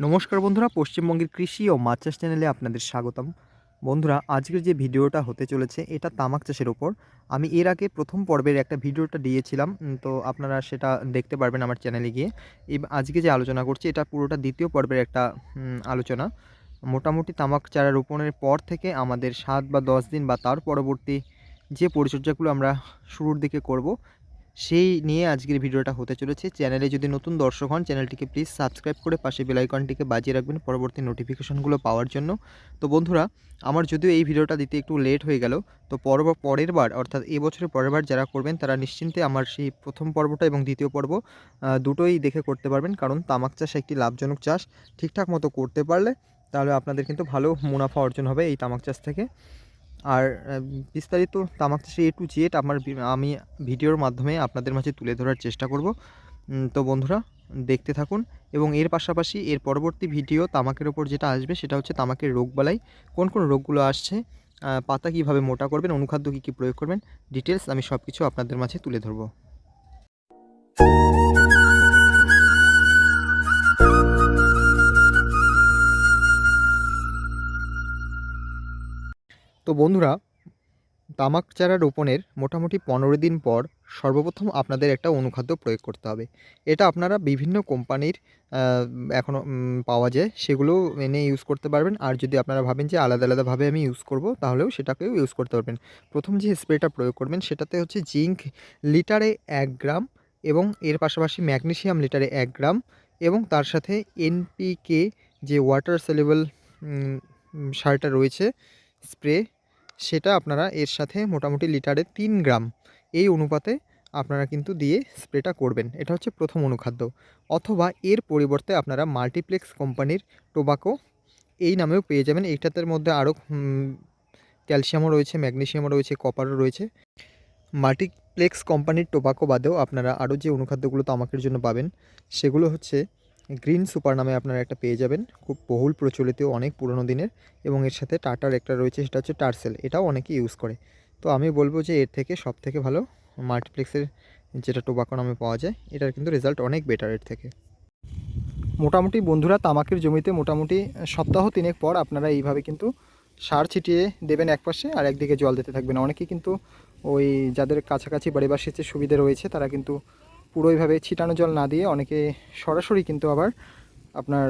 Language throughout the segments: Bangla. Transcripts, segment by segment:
নমস্কার বন্ধুরা, পশ্চিমবঙ্গের কৃষি ও মাছ চাষ চ্যানেলে আপনাদের স্বাগতম। বন্ধুরা, আজকের যে ভিডিওটা হতে চলেছে, এটা তামাক চাষের ওপর। আমি এর আগে প্রথম পর্বের একটা ভিডিওটা দিয়েছিলাম তো আপনারা সেটা দেখতে পারবেন আমার চ্যানেলে গিয়ে। এব- আজকে যে আলোচনা করছি, এটা পুরোটা দ্বিতীয় পর্বের একটা আলোচনা। মোটামুটি তামাক চারা রোপণের পর থেকে আমাদের সাত বা দশ দিন বা তার পরবর্তী যে পরিচর্যাগুলো আমরা শুরুর দিকে করব সেই নিয়ে আজকের ভিডিওটা হতে চলেছে। চ্যানেলে যদি নতুন দর্শক হন, চ্যানেলটিকে প্লিজ সাবস্ক্রাইব করে পাশে বেল আইকনটিকে বাজিয়ে রাখবেন পরবর্তী নোটিফিকেশনগুলো পাওয়ার জন্য। তো বন্ধুরা, আমার যদিও এই ভিডিওটা দিতে একটু লেট হয়ে গেল, তো পর্ব, পরের বার, অর্থাৎ এই বছরের পরের বার যারা করবেন, তারা নিশ্চিন্তে আমার সেই প্রথম পর্বটা এবং দ্বিতীয় পর্ব দুটোই দেখে করতে পারবেন। কারণ তামাক চাষ একটি লাভজনক চাষ, ঠিকঠাক মতো করতে পারলে তাহলে আপনাদের কিন্তু ভালো মুনাফা অর্জন হবে এই তামাক চাষ থেকে। আর বিস্তারিত তামাক চাষের এ টু জেড আমার আমি ভিডিওর মাধ্যমে আপনাদের মাঝে তুলে ধরার চেষ্টা করব। তো বন্ধুরা, দেখতে থাকুন এবং এর পাশাপাশি এর পরবর্তী ভিডিও তামাকের ওপর যেটা আসবে সেটা হচ্ছে তামাকের রোগবালাই কোন কোন রোগগুলো আসছে পাতা কীভাবে মোটা করবেন, অনুখাদ্য কী কী প্রয়োগ করবেন ডিটেলস আমি সব কিছু আপনাদের মাঝে তুলে ধরবো। তো বন্ধুরা, তামাক চারা রোপণের মোটামুটি পনেরো দিন পর সর্বপ্রথম আপনাদের একটা অনুখাদ্য প্রয়োগ করতে হবে। এটা আপনারা বিভিন্ন কোম্পানির এখনও পাওয়া যায়, সেগুলো এনে ইউজ করতে পারবেন। আর যদি আপনারা ভাবেন যে আলাদা আলাদাভাবে আমি ইউজ করব, তাহলেও সেটাকেও ইউজ করতে পারবেন। প্রথম যে স্প্রেটা প্রয়োগ করবেন, সেটাতে হচ্ছে জিঙ্ক লিটারে এক গ্রাম এবং এর পাশাপাশি ম্যাগনেসিয়াম লিটারে এক গ্রাম এবং তার সাথে এনপিকে যে ওয়াটার সেলেবল সারটা রয়েছে স্প্রে, সেটা আপনারা এর সাথে মোটামুটি লিটারে তিন গ্রাম। এই অনুপাতে আপনারা কিন্তু দিয়ে স্প্রেটা করবেন। এটা হচ্ছে প্রথম অনুখাদ্য। অথবা এর পরিবর্তে আপনারা মাল্টিপ্লেক্স কোম্পানির টোবাকো এই নামেও পেয়ে যাবেন। এইটাতের মধ্যে আরও ক্যালসিয়ামও রয়েছে, ম্যাগনেশিয়ামও রয়েছে, কপারও রয়েছে। মাল্টিপ্লেক্স কোম্পানির টোবাকো বাদেও আপনারা আরও যে অনুখাদ্যগুলো তামাকের জন্য পাবেন, সেগুলো হচ্ছে গ্রিন সুপার নামে আপনারা একটা পেয়ে যাবেন। খুব বহুল প্রচলিত, অনেক পুরনো দিনের এবং এর সাথে টাটার একটা রয়েছে, সেটা হচ্ছে টার্সেল। এটাও অনেকে ইউজ করে। তো আমি বলব যে এর থেকে সব থেকে ভালো মাল্টিপ্লেক্সের যেটা টোবাকো নামে পাওয়া যায়, এটার কিন্তু রেজাল্ট অনেক বেটার এর থেকে। মোটামুটি বন্ধুরা, তামাকের জমিতে মোটামুটি সপ্তাহ তিনেক পর আপনারা এইভাবে কিন্তু সার ছিটিয়ে দেবেন এক পাশে আর একদিকে জল দিতে থাকবেন। অনেকে কিন্তু ওই যাদের কাছাকাছি বাড়ি বা সেচের সুবিধা রয়েছে, তারা কিন্তু পুরো এইভাবে ছিটানো জল না দিয়ে অনেকে সরাসরি কিন্তু আবার আপনার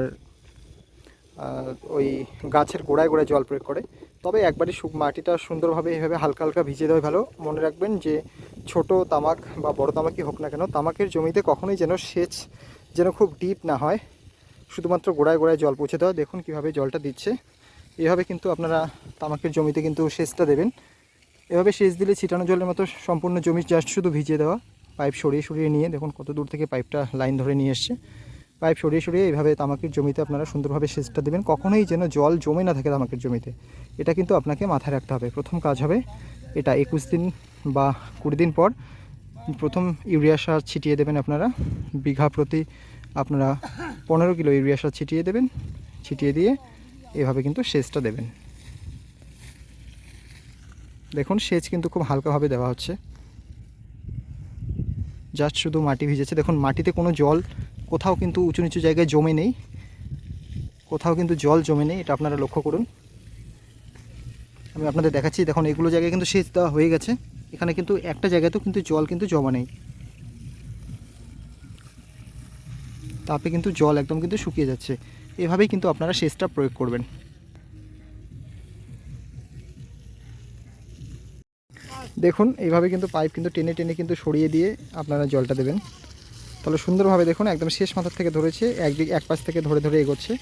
ওই গাছের গোড়ায় গোড়ায় জল প্রয়োগ করে। তবে একবারে সু, মাটিটা সুন্দরভাবে এভাবে হালকা হালকা ভিজিয়ে দেওয়া ভালো। মনে রাখবেন যে ছোট তামাক বা বড় তামাকই হোক না কেন, তামাকের জমিতে কখনোই যেন সেচ যেন খুব ডিপ না হয়। শুধুমাত্র গোড়ায় গোড়ায় জল পৌঁছে দেওয়া। দেখুন কীভাবে জলটা দিচ্ছে। এভাবে কিন্তু আপনারা তামাকের জমিতে কিন্তু সেচটা দেবেন। এভাবে সেচ দিলে ছিটানো জলের মতো সম্পূর্ণ জমি জাস্ট শুধু ভিজিয়ে দেওয়া। পাইপ সরিয়ে সরিয়ে নিয়ে দেখুন কত দূর থেকে পাইপটা লাইন ধরে নিয়ে এসছে। পাইপ সরিয়ে সরিয়ে এইভাবে তামাকের জমিতে আপনারা সুন্দরভাবে সেচটা দেবেন। কখনোই যেন জল জমে না থাকে তামাকের জমিতে। এটা কিন্তু আপনাকে মাথায় রাখতে হবে। প্রথম কাজ হবে এটা একুশ দিন বা কুড়ি দিন পর প্রথম ইউরিয়া সার ছিটিয়ে দেবেন আপনারা। বিঘা প্রতি আপনারা পনেরো কিলো ইউরিয়া সার ছিটিয়ে দেবেন। ছিটিয়ে দিয়ে এভাবে কিন্তু সেচটা দেবেন। দেখুন সেচ কিন্তু খুব হালকাভাবে দেওয়া হচ্ছে। জাস্ট শুধু মাটি ভিজেছে। দেখুন, মাটিতে কোনো জল কোথাও কিন্তু উঁচু নিচু জায়গায় জমে নেই। কোথাও কিন্তু জল জমে নেই, এটা আপনারা লক্ষ্য করুন। আমি আপনাদের দেখাচ্ছি, দেখুন, এগুলো জায়গায় কিন্তু সেচ দেওয়া হয়ে গেছে। এখানে কিন্তু একটা জায়গাতেও কিন্তু জল কিন্তু জমা নেই। তাপে কিন্তু জল একদম কিন্তু শুকিয়ে যাচ্ছে। এভাবেই কিন্তু আপনারা সেচটা প্রয়োগ করবেন। দেখুন, এইভাবে কিন্তু পাইপ কিন্তু টেনে টেনে কিন্তু সরিয়ে দিয়ে আপনারা জলটা দেবেন। তাহলে সুন্দরভাবে দেখুন, একদম শেষ মাথার থেকে ধরেছে, একদিক, এক পাশ থেকে ধরে ধরে এগোচ্ছে।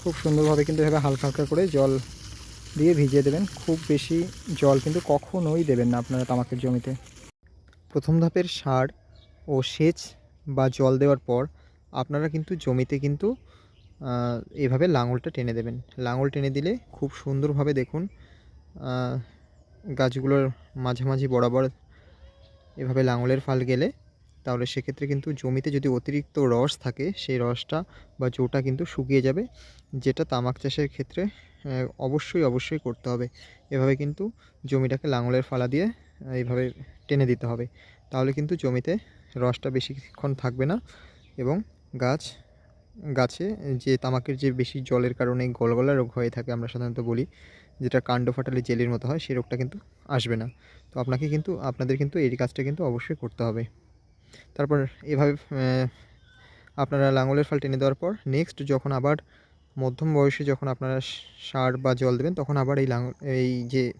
খুব সুন্দরভাবে কিন্তু এভাবে হালকা হালকা করে জল দিয়ে ভিজিয়ে দেবেন। খুব বেশি জল কিন্তু কখনোই দেবেন না আপনারা তামাকের জমিতে। প্রথম ধাপের সার ও সেচ বা জল দেওয়ার পর আপনারা কিন্তু জমিতে কিন্তু এভাবে লাঙলটা টেনে দেবেন। লাঙল টেনে দিলে খুব সুন্দরভাবে দেখুন গাছগুলোর মাঝামাঝি বরাবর এভাবে লাঙলের ফাল গেলে, তাহলে সেক্ষেত্রে কিন্তু জমিতে যদি অতিরিক্ত রস থাকে, সেই রসটা বা জোটা কিন্তু শুকিয়ে যাবে, যেটা তামাক চাষের ক্ষেত্রে অবশ্যই অবশ্যই করতে হবে। এভাবে কিন্তু জমিটাকে লাঙলের ফালা দিয়ে এইভাবে টেনে দিতে হবে। তাহলে কিন্তু জমিতে রসটা বেশিক্ষণ থাকবে না এবং গাছ গাছে, যে তামাকের যে বেশি জলের কারণে গলগলা রোগ হয়ে থাকে আমরা সাধারণত বলি, যেটা কাণ্ড ফাটালে জেলির মতো হয় সেই রোগটা কিন্তু আসবে না। তো আপনাকে কিন্তু, আপনাদের কিন্তু এই কাজটা কিন্তু অবশ্যই করতে হবে। তারপর এভাবে আপনারা লাঙলের ফাল টেনে দেওয়ার পর নেক্সট যখন আবার মধ্যম বয়সে যখন আপনারা সার বা জল দেবেন, তখন আবার এই লাঙল এই যে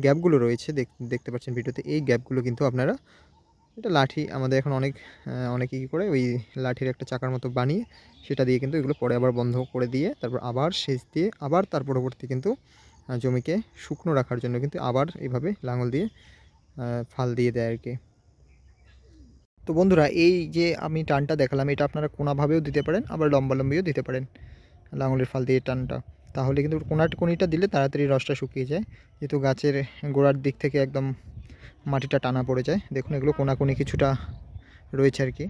গ্যাপগুলো রয়েছে, দেখ- দেখতে পাচ্ছেন ভিডিওতে এই গ্যাপগুলো কিন্তু আপনারা এটা লাঠি, আমাদের এখন অনেক অনেকে কী করে ওই লাঠির একটা চাকার মতো বানিয়ে সেটা দিয়ে কিন্তু এগুলো পরে আবার বন্ধ করে দিয়ে তারপর আবার সেচ দিয়ে আবার তার পরবর্তী কিন্তু জমিকে শুকনো রাখার জন্য কিন্তু আবার এইভাবে লাঙল দিয়ে ফাল দিয়ে দেয় আর কি তো বন্ধুরা, এই যে আমি টানটা দেখালাম, এটা আপনারা কোনাভাবেও দিতে পারেন, আবার লম্বালম্বিও দিতে পারেন লাঙলের ফাল দিয়ে টানটা। তাহলে কিন্তু কোনাট কোনিটা দিলে তাড়াতাড়ি রসটা শুকিয়ে যায়। যেহেতু গাছের গোড়ার দিক থেকে একদম মাটিটা টানা পড়ে যায়। দেখুন এগুলো কোনাকুনি কিছুটা রয়েছে আর কি।